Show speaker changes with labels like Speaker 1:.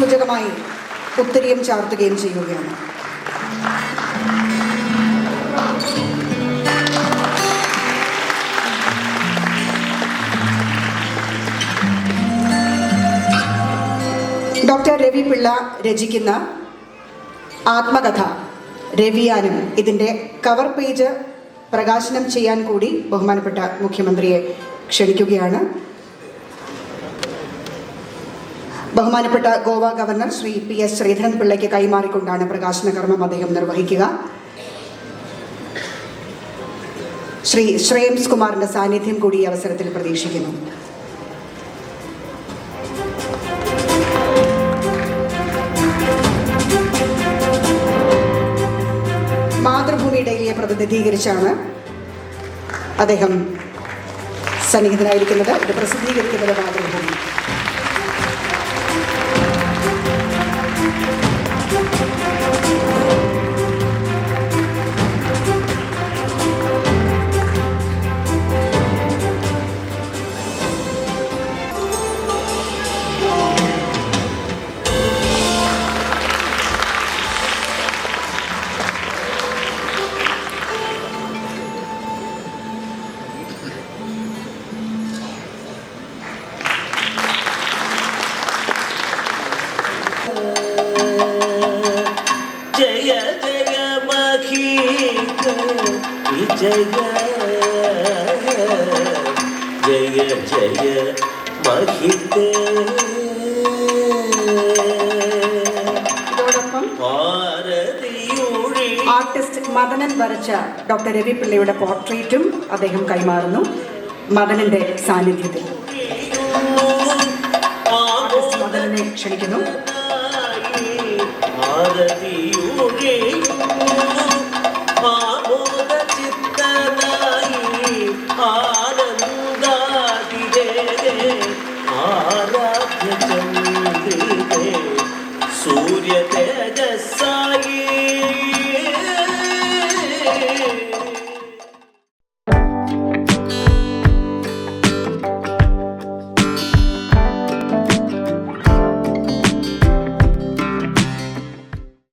Speaker 1: ഔപചാരികമായി ഒത്തിരിയും ചാർത്തുകയും ചെയ്യുകയാണ്. ഡോക്ടർ രവി പിള്ള രചിക്കുന്ന ആത്മകഥ രവിയാനും ഇതിന്റെ കവർ പേജ് പ്രകാശനം ചെയ്യാൻ കൂടി ബഹുമാനപ്പെട്ട മുഖ്യമന്ത്രിയെ ക്ഷണിക്കുകയാണ്. ബഹുമാനപ്പെട്ട Goa governor Shri P S Sreedharan പിള്ളയ്ക്ക് കൈമാറിക്കൊണ്ടാണ് പ്രകാശന കർമ്മം അദ്ദേഹം നിർവഹിക്കുക. ശ്രീ ശ്രേയംസ് കുമാറിന്റെ സാന്നിധ്യം കൂടി ഈ അവസരത്തിൽ പ്രതീക്ഷിക്കുന്നു. മാതൃഭൂമി ഡെയിലിയെ പ്രതിനിധീകരിച്ചാണ് അദ്ദേഹം സന്നിഹിതനായിരിക്കുന്നത്. ഇത് പ്രസിദ്ധീകരിക്കുന്നത് മാതൃഭൂമി.
Speaker 2: ജയ ജയ മഹീക വിജയ ജയ ജയ മഹിത
Speaker 1: ആർട്ടിസ്റ്റ് മദനൻ വരച്ച ഡോക്ടർ രവിപിള്ളയുടെ പോർട്രേറ്റും അദ്ദേഹം കൈമാറുന്നു മദനന്റെ സാന്നിധ്യത്തിൽ. മദനനെ ക്ഷണിക്കുന്നു.
Speaker 2: 我的弟。